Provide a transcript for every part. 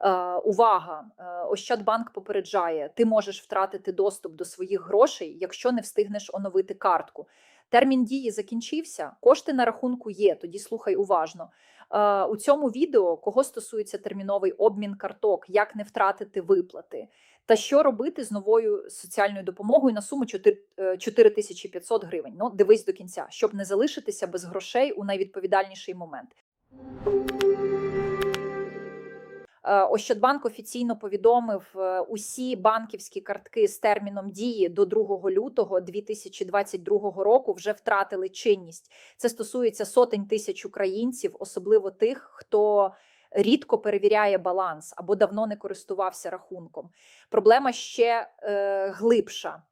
Е, увага! Е, Ощадбанк попереджає, ти можеш втратити доступ до своїх грошей, якщо не встигнеш оновити картку. Термін дії закінчився, кошти на рахунку є. Тоді слухай уважно. Е, у цьому відео кого стосується терміновий обмін карток, як не втратити виплати, та що робити з новою соціальною допомогою на суму 4 е, 4500 гривень. Ну, дивись до кінця, щоб не залишитися без грошей у найвідповідальніший момент. Е, Ощадбанк офіційно повідомив, е, усі банківські картки з терміном дії до 2 лютого 2022 року вже втратили чинність. Це стосується сотень тисяч українців, особливо тих, хто рідко перевіряє баланс або давно не користувався рахунком. Проблема ще е, глибша.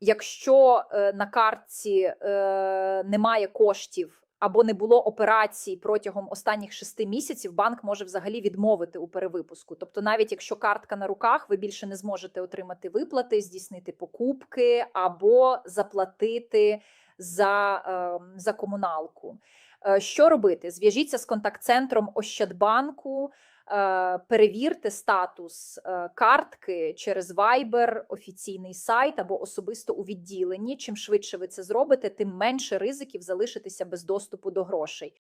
Якщо е, на картці е, немає коштів або не було операцій протягом останніх шести місяців, банк може взагалі відмовити у перевипуску. Тобто, навіть якщо картка на руках, ви більше не зможете отримати виплати, здійснити покупки або заплатити за, е, за комуналку. Е, Що робити? Зв'яжіться з контакт-центром Ощадбанку. Е, Перевірте статус е, картки через Viber, офіційний сайт або особисто у відділенні. Чим швидше ви це зробите, тим менше ризиків залишитися без доступу до грошей.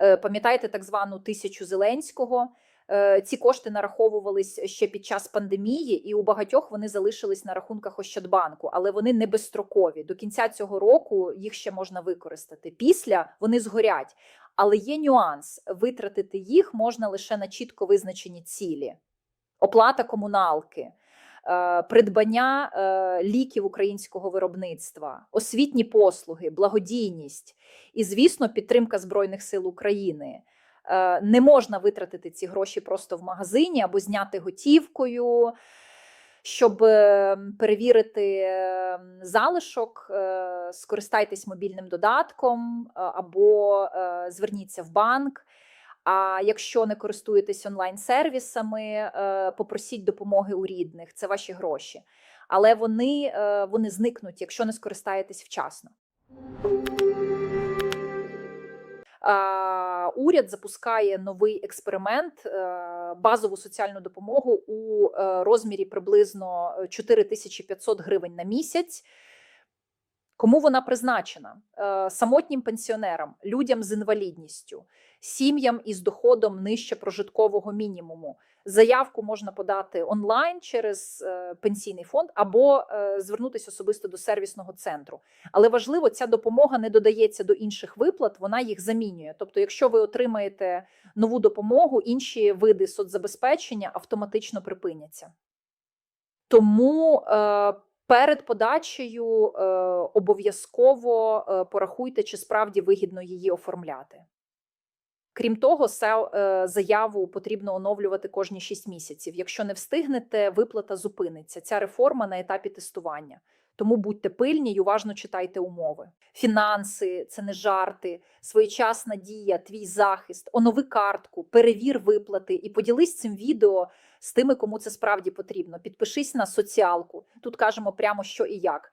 Е, Пам'ятаєте так звану тисячу Зеленського? Е, Ці кошти нараховувались ще під час пандемії, і у багатьох вони залишились на рахунках Ощадбанку, але вони не безстрокові. До кінця цього року їх ще можна використати. Після вони згорять. Але є нюанс: витратити їх можна лише на чітко визначені цілі: оплата комуналки. е, Придбання е, ліків українського виробництва, освітні послуги, благодійність і, звісно, підтримка Збройних сил України. Е, Не можна витратити ці гроші просто в магазині або зняти готівкою, щоб е, перевірити е, залишок, е, скористайтесь мобільним додатком або зверніться в банк. А якщо не користуєтесь онлайн-сервісами, попросіть допомоги у рідних, це ваші гроші. Але вони, вони зникнуть, якщо не скористаєтесь вчасно. Уряд запускає новий експеримент, е, базову соціальну допомогу у е, розмірі приблизно 4500 гривень на місяць. Кому вона призначена? Е, Самотнім пенсіонерам, людям з інвалідністю, сім'ям із доходом нижче прожиткового мінімуму. Заявку можна подати онлайн через е, пенсійний фонд або е, звернутися особисто до сервісного центру. Але важливо, ця допомога не додається до інших виплат, вона їх замінює. Тобто, якщо ви отримаєте нову допомогу, інші види соцзабезпечення автоматично припиняться. Тому перед подачею е, обов'язково е, порахуйте, чи справді вигідно її оформляти. Крім того, е, заяву потрібно оновлювати кожні 6 місяців. Якщо не встигнете, виплата зупиниться. Ця реформа на етапі тестування. Тому будьте пильні й уважно читайте умови. Фінанси це не жарти, своєчасна дія, твій захист, онови картку, перевір виплати і поділись цим відео з тими, кому це справді потрібно. Підпишись на соціалку. Тут кажемо прямо що і як.